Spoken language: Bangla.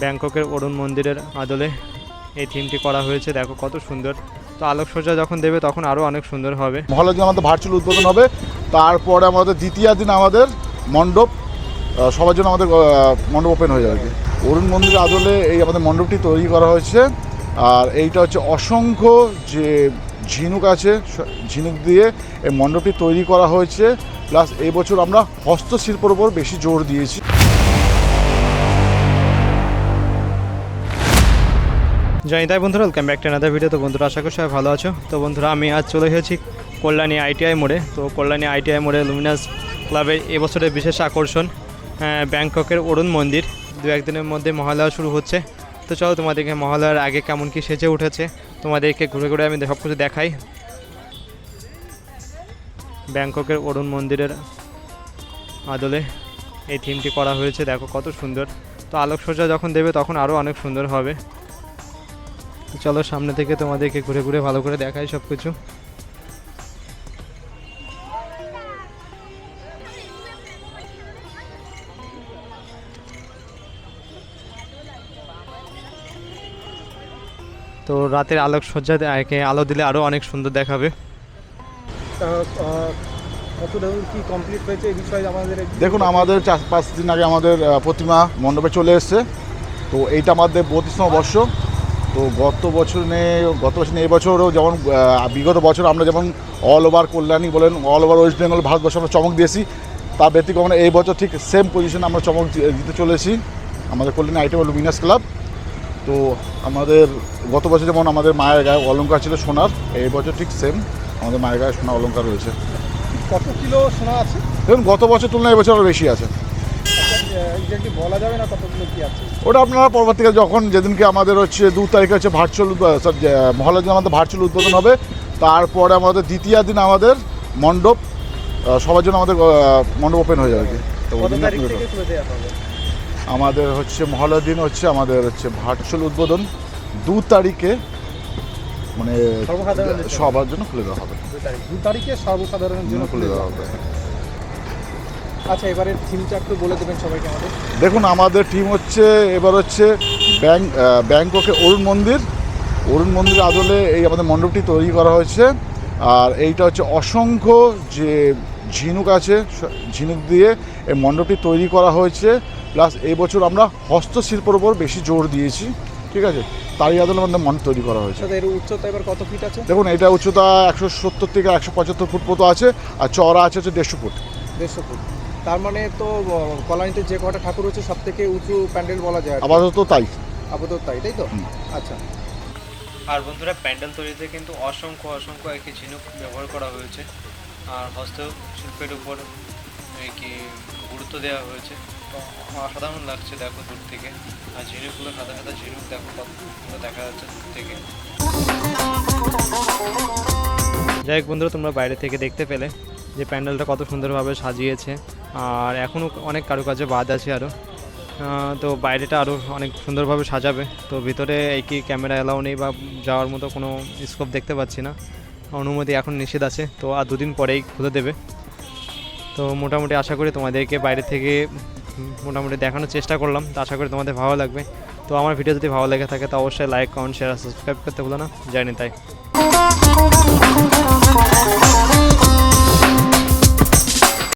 ব্যাংককের অরুণ মন্দিরের আদলে এই থিমটি করা হয়েছে। দেখো কত সুন্দর। তো আলোকসজ্জা যখন দেবে তখন আরও অনেক সুন্দর হবে। মহলের দিন আমাদের ভার্চুয়াল উদ্বোধন হবে। তারপরে আমাদের দ্বিতীয় দিন আমাদের মণ্ডপ সবার জন্য আমাদের মণ্ডপ ওপেন হয়ে যাবে অরুণ মন্দিরের আদলে এই আমাদের মণ্ডপটি তৈরি করা হয়েছে। আর এইটা হচ্ছে অসংখ্য যে ঝিনুক আছে ঝিনুক দিয়ে এই মণ্ডপটি তৈরি করা হয়েছে। প্লাস এই বছর আমরা হস্তশিল্পের উপর বেশি জোর দিয়েছি। জানি তাই বন্ধুরা welcome back to another video তো বন্ধুরা, আশা করি সবাই ভালো আছো। তো বন্ধুরা, আমি আজ চলে এসেছি কল্যাণী আইটিআই মোড়ে। তো কল্যাণী আইটিআই মোড়ে লুমিনাস ক্লাবের এবছরের বিশেষ আকর্ষণ ব্যাংককের অরুণ মন্দির। দু একদিনের মধ্যে মহালয়া শুরু হচ্ছে। তো চলো তোমাদেরকে মহালয়ার আগে কেমন কি সেজে উঠেছে, তোমাদেরকে ঘুরে ঘুরে আমি সব কিছু দেখাই। ব্যাংককের অরুণ মন্দিরের আদলে এই থিমটি করা হয়েছে। দেখো কত সুন্দর। তো আলোকসজ্জা যখন দেবে, তখন আরও অনেক সুন্দর হবে। তো চলো সামনে থেকে তোমাদেরকে ঘুরে ঘুরে ভালো করে দেখাই সব কিছু তো রাতের আলোকসজ্জা একে আলো দিলে আরও অনেক সুন্দর দেখাবে। কতটা কি কমপ্লিট হয়েছে এই বিষয়ে আমাদের দেখুন আমাদের চার পাঁচ দিন আগে আমাদের প্রতিমা মণ্ডপে চলে এসছে। তো এইটা আমাদের বত্রিশতম বর্ষ তো গত বছর গত বছর এবছরও যেমন বিগত বছর আমরা যেমন অল ওভার কল্যাণী বলেন অল ওভার ওয়েস্ট বেঙ্গল ভারতবর্ষে আমরা চমক দিয়েছি তার ব্যতিক্রমে এই বছর ঠিক সেম পজিশনে আমরা চমক দিতে চলেছি। আমাদের কল্যাণী আইটেম লুমিনাস ক্লাব তো আমাদের গত বছর যেমন আমাদের মায়ের গায়ে অলঙ্কার ছিল সোনার এই বছর ঠিক সেম আমাদের মায়ের গায়ে সোনার অলঙ্কার রয়েছে। কত কিলো সোনা আছে? দেখুন গত বছর তুলনায় এবছর আরও বেশি আছে। এক্স্যাক্টলি বলা যাবে না কত কিলো কি আছে? ওটা আপনারা পরবর্তীকালে যখন যেদিনকে আমাদের হচ্ছে দু তারিখে হচ্ছে ভার্চুয়াল মহলের দিন আমাদের ভার্চুয়াল উদ্বোধন হবে তারপরে আমাদের দ্বিতীয় দিন আমাদের মণ্ডপ সবার জন্য আমাদের মণ্ডপ ওপেন হয়ে যাবে আমাদের হচ্ছে মহলের দিন হচ্ছে আমাদের হচ্ছে ভার্চুয়াল উদ্বোধন দু তারিখে মানে সবার জন্য খুলে দেওয়া হবে। দু তারিখে সর্বসাধারণের জন্য খুলে দেওয়া হবে। আচ্ছা এবারে থিমটা একটু বলে দেবেন সবাইকে আমাদের। দেখুন আমাদের টিম হচ্ছে এবার হচ্ছে ব্যাংক ব্যাংককে অরুণ মন্দির। অরুণ মন্দির আদলে এই আমাদের মণ্ডপটি তৈরি করা হয়েছে। আর এইটা হচ্ছে অসংখ্য যে ঝিনুক আছে ঝিনুক দিয়ে এই মণ্ডপটি তৈরি করা হয়েছে। প্লাস এবছর আমরা হস্তশিল্পের উপর বেশি জোর দিয়েছি ঠিক আছে? তারই আদলে আমাদের মণ্ডপ তৈরি করা হয়েছে। আচ্ছা এর উচ্চতা এবার কত ফিট আছে? দেখুন এটা উচ্চতা একশো সত্তর থেকে একশো পঁচাত্তর ফুট মতো আছে আর চওড়া আছে হচ্ছে দেড়শো ফুট। দেড়শো ফুট। তার মানে তো কলোনিতে যে কটা ঠাকুর হচ্ছে সব থেকে উঁচু প্যান্ডেল বলা যায় আপাতত তাই। আপাতত তাই তাই তো? আচ্ছা। আর বন্ধুরা প্যান্ডেল তৈরিতে কিন্তু অসংখ্য অসংখ্য একটি ঝিনুক ব্যবহার করা হয়েছে। আর হস্তশিল্পের উপর এই কি গুরুত্ব দেওয়া হয়েছে। অসাধারণ লাগছে দেখো দূর থেকে। আর ঝিনুকগুলো সাদা সাদা ঝিনুক দেখো কত সুন্দর দেখা যাচ্ছে দূর থেকে। যাই হোক বন্ধুরা তোমরা বাইরে থেকে দেখতে পেলে যে প্যান্ডেলটা কত সুন্দরভাবে সাজিয়েছে। আর এখনও অনেক কারুকাজে বাদ আছে আরও। তো বাইরেটা আরও অনেক সুন্দরভাবে সাজাবে। তো ভিতরে এই কি ক্যামেরা অ্যালাউ নেই বা যাওয়ার মতো কোনো স্কোপ দেখতে পাচ্ছি না। অনুমতি এখন নিষেধ আছে, তো আর দুদিন পরেই খুলে দেবে। তো মোটামুটি আশা করি তোমাদেরকে বাইরে থেকে মোটামুটি দেখানোর চেষ্টা করলাম। তো আশা করি তোমাদের ভালো লাগবে। তো আমার ভিডিও যদি ভালো লেগে থাকে, তো অবশ্যই লাইক কমেন্ট শেয়ার সাবস্ক্রাইব করতে ভুলো না। জানি তাই।